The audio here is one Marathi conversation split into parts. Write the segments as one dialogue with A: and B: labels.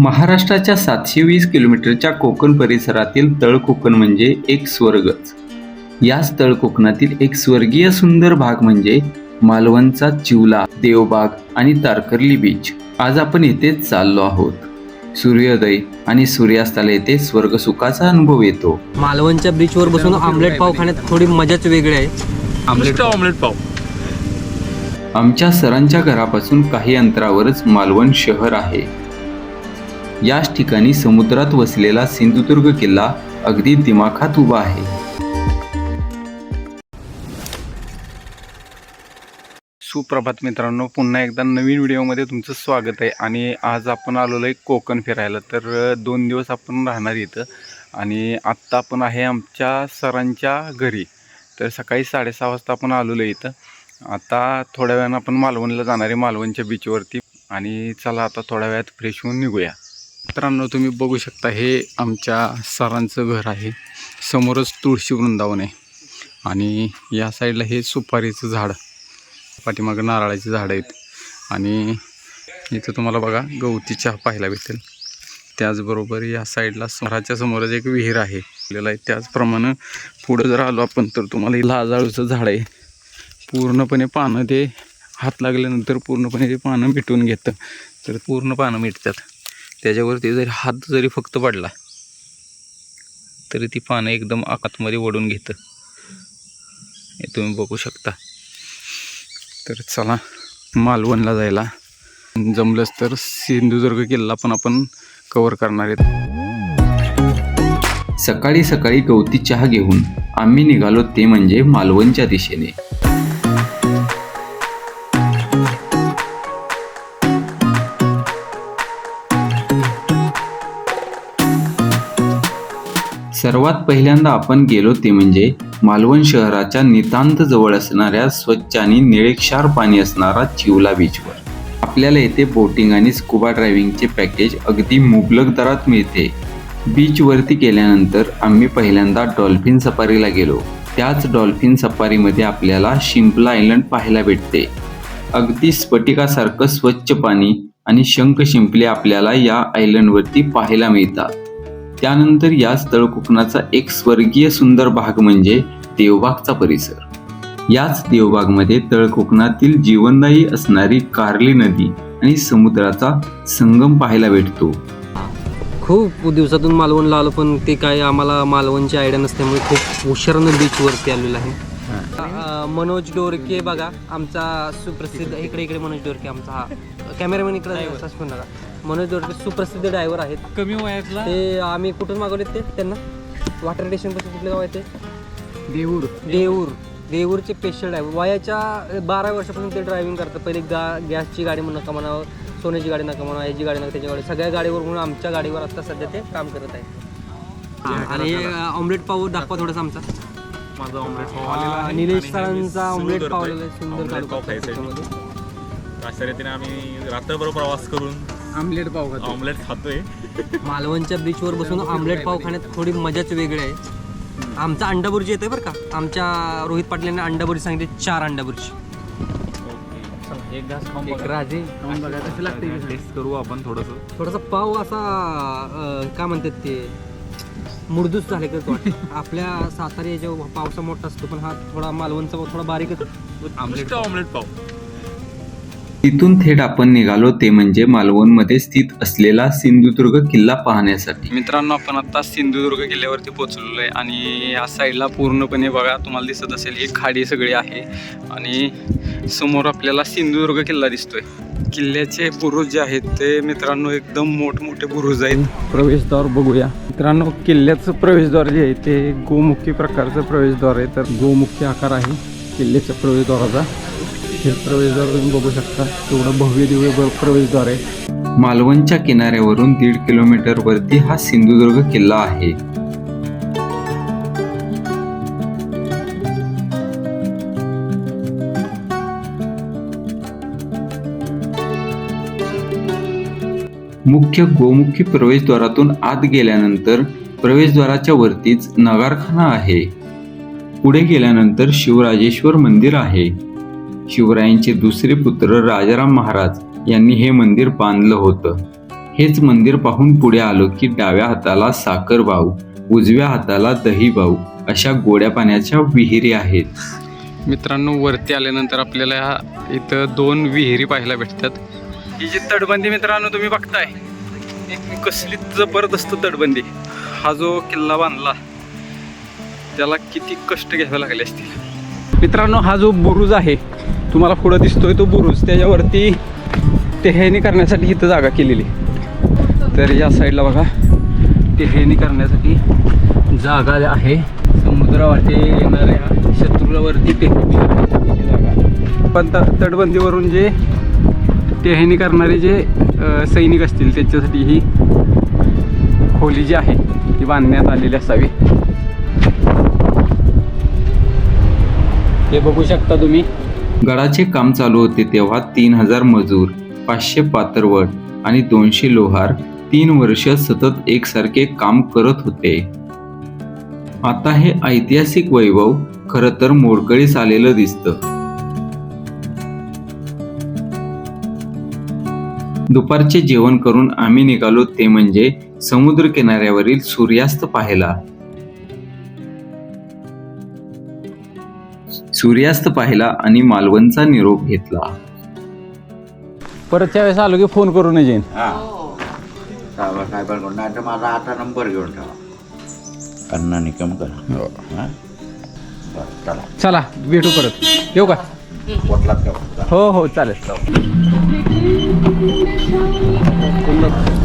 A: महाराष्ट्राच्या सातशे वीस किलोमीटरच्या कोकण परिसरातील तळ कोकण म्हणजे एक स्वर्गच. याच तळ कोकणातील एक स्वर्गीय सुंदर भाग म्हणजे मालवणचा चिवला देवबाग आणि तारकर्ली बीच. आज आपण येथेच चाललो आहोत. सूर्योदय आणि सूर्यास्ताला येथे स्वर्गसुखाचा अनुभव येतो.
B: मालवणच्या बीचवर बसून आमलेट पाव खाण्यात थोडी मजाच वेगळी आहे.
C: आमलेट ऑमलेट पाव.
A: आमच्या सरांच्या घरापासून काही अंतरावरच मालवण शहर आहे. याच ठिकाणी समुद्रात वसलेला सिंधुदुर्ग किल्ला अगदी दिमाखात उभा आहे.
C: सुप्रभात मित्रांनो पुन्हा एकदा नवीन व्हिडिओमध्ये तुमचं स्वागत आहे. आणि आज आपण आलेलो आहे कोकण फिरायला. तर दोन दिवस आपण राहणार इथं. आणि आत्ता आपण आहे आमच्या सरांच्या घरी. तर सकाळी साडेसहा वाजता आपण आलेलो आहे इथं. आता थोड्या वेळानं आपण मालवणला जाणार आहे मालवणच्या बीचवरती आणि चला आता थोड्या वेळात फ्रेश होऊन निघूया. मित्रांनो तुम्ही बघू शकता हे आमच्या सरांचं घर आहे. समोरच तुळशी वृंदावन आहे. आणि या साईडला हे सुपारीचं झाड पाठीमागं नारळाची झाडं आहेत. आणि इथं तुम्हाला बघा गवती चहा पाहायला भेटेल. त्याचबरोबर या साईडला घराच्या समोरच एक विहीर आहे. आपल्याला आहे त्याचप्रमाणे पुढं जर आलो आपण तर तुम्हाला लाजाळूचं झाड आहे. पूर्णपणे पानं ते हात लागल्यानंतर पूर्णपणे ते पानं मिटून घेतं. तर पूर्ण पानं मिटतात. त्याच्यावरती जरी हात जरी फक्त पडला तरी ती पानं एकदम आकातमध्ये ओढून घेतं. हे तुम्ही बघू शकता. तर चला मालवणला जायला. जमलंच तर सिंधुदुर्ग किल्ला पण आपण कवर करणार आहेत.
A: सकाळी सकाळी गवती चहा घेऊन आम्ही निघालो ते म्हणजे मालवणच्या दिशेने. सर्वात पहिल्यांदा आपण गेलो ते म्हणजे मालवण शहराच्या नितांत जवळ असणाऱ्या स्वच्छ आणि निळेक्षार पाणी असणारा चिवला बीचवर आपल्याला येथे बोटिंग आणि स्कुबा ड्रायव्हिंगचे पॅकेज अगदी मुबलक दरात मिळते. बीचवरती गेल्यानंतर आम्ही पहिल्यांदा डॉल्फिन सफारीला गेलो. त्याच डॉल्फिन सफारीमध्ये आपल्याला शिंपला आयलंड पाहायला भेटते. अगदी स्फटिकासारखं स्वच्छ पाणी आणि शंख शिंपले आपल्याला या आयलंडवरती पाहायला मिळतात. त्यानंतर याच तळ कोकणाचा एक स्वर्गीय सुंदर भाग म्हणजे देवबागचा परिसर. याच देवबागमध्ये तळ कोकणातील जीवनदायी असणारी कार्ली नदी आणि समुद्राचा संगम पाहायला भेटतो.
B: खूप दिवसातून मालवणला आलो पण ते काय आम्हाला मालवणची आयडिया नसल्यामुळे खूप उशिरानं बीचवरती आलेलो आहे. मनोज डोरके बघा आमचा सुप्रसिद्ध इकडे इकडे मनोज डोरके आमचा हा. कॅमेरामॅन इकडे मनोज डोरके सुप्रसिद्ध ड्रायव्हर आहेत.
C: कमी वयातला?
B: ते आम्ही कुठून मागवलेत ते? त्यांना. वॉटर स्टेशनपासून कुठले गाव आहे ते?
C: देऊर.
B: देऊर. देऊरचे स्पेशल ड्रायव्हर वयाच्या बारा वर्षापासून ते ड्रायव्हिंग करतात. पहिले गा गॅसची गाडी म्हणून नका म्हणावं सोन्याची गाडी नका म्हणा याची गाडी नका त्याची गाडी. सगळ्या गाडीवर म्हणून आमच्या गाडीवर आता सध्या ते काम करत आहे. आणि ऑमलेट पाव दाखवा थोडासा आमचा.
C: माझा ऑमलेट
B: हा, निलेश सरांचा ऑमलेट पाव आलेला आहे, सुंदर
D: पाव
B: तालुका.
D: अशा रीतीने आम्ही रात्रभर प्रवास करून
C: ऑमलेट पाव खातो
D: ऑमलेट खातोय.
B: मालवणच्या बीचवर बसून ऑमलेट पाव खाण्यात थोडी मजाच वेगळी आहे. आमचा अंडा बुर्जी येतोय बरं का? आमच्या रोहित पाटलांनी अंडा बुर्जी सांगितली चार अंडा बुर्जी
D: एक घास खाऊन
B: एक राजे.
D: टेस्ट करू आपण थोडस.
B: थोडासा पाव असा अं, काय म्हणतात ते? मुरदूस झाले का तो? आपल्या सातारा याच्या पावसा मोठा असतो पण हा थोडा मालवणचा पाव थोडा बारीकच.
D: आमलेट ऑमलेट पाव.
A: तिथून थेट आपण निघालो ते म्हणजे मालवणमध्ये स्थित असलेला सिंधुदुर्ग किल्ला पाहण्यासाठी.
C: मित्रांनो आपण आता सिंधुदुर्ग किल्ल्यावरती पोहोचलेलो आहे आणि या साईडला पूर्णपणे बघा तुम्हाला दिसत असेल ही खाडी सगळी आहे आणि समोर आपल्याला सिंधुदुर्ग किल्ला दिसतोय. किल्ल्याचे बुरुज जे आहेत ते मित्रांनो एकदम मोठमोठे बुरुज आहेत. प्रवेशद्वार बघूया. मित्रांनो किल्ल्याचं प्रवेशद्वार जे आहे ते गोमुखी प्रकारचं प्रवेशद्वार आहे. तर गोमुखी आकार आहे किल्ल्याच्या प्रवेशद्वाराचा. हे प्रवेशद्वार तुम्ही बघू शकता. तेवढं भव्य दिव्य प्रवेशद्वार आहे.
A: मालवणच्या किनाऱ्यावरून दीड किलोमीटर वरती हा सिंधुदुर्ग किल्ला आहे. मुख्य गोमुखी प्रवेशद्वारातून आत गेल्यानंतर प्रवेशद्वाराच्या वरतीच नगारखाना आहे. पुढे गेल्यानंतर शिवराजेश्वर मंदिर आहे. शिवरायांचे दुसरे पुत्र राजाराम महाराज यांनी हे मंदिर बांधलं होतं. हेच मंदिर पाहून पुढे आलो की डाव्या हाताला साखर भाऊ उजव्या हाताला दही भाऊ अशा गोड्या पाण्याच्या विहिरी आहेत.
C: मित्रांनो वरती आल्यानंतर आपल्याला इथं दोन विहिरी पाहायला भेटतात. ही जी तटबंदी मित्रांनो तुम्ही बघताय एक कसली जबरदस्त तटबंदी. हा जो किल्ला बांधला त्याला किती कष्ट घ्यावे लागले असतील. मित्रांनो हा जो बुरुज आहे तुम्हाला पुढं दिसतोय तो बुरुज. त्याच्यावरती टेहेणी करण्यासाठी इथं जागा केलेली. तर या साईडला बघा. टेहेणी करण्यासाठी जागा आहे. समुद्रावाटे येणाऱ्या शत्रूलावरती टेहेणी करण्यासाठी जागा पण तटबंदीवरून जे टेहनी करणारे जे सैनिक असतील त्यांच्यासाठी ही खोली जी आहे ती बांधण्यात आलेली असावी. हे बघू शकता तुम्ही.
A: गडाचे काम चालू होते तेव्हा तीन हजार मजूर पाचशे पातरवट आणि दोनशे लोहार तीन वर्ष सतत एकसारखे काम करत होते. आता हे ऐतिहासिक वैभव खरं तर मोडकळीस आलेलं दिसतं. दुपारचे जेवण करून आम्ही निघालो ते म्हणजे समुद्र किनाऱ्यावरील सूर्यास्त पाहायला. सूर्यास्त पाहिला आणि मालवणचा निरोप घेतला.
C: परत वेळेस आलो की फोन करून येईन
E: हा. साहेब साहेबांकडून नाही तर माझा आता नंबर घेऊन ठेवा. अण्णा निकम करा. हा? बरं चला.
C: चला भेटू परत. येऊ का?
E: पोटलात ठेवा.
C: हो हो चालेल.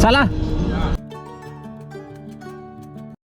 C: चला.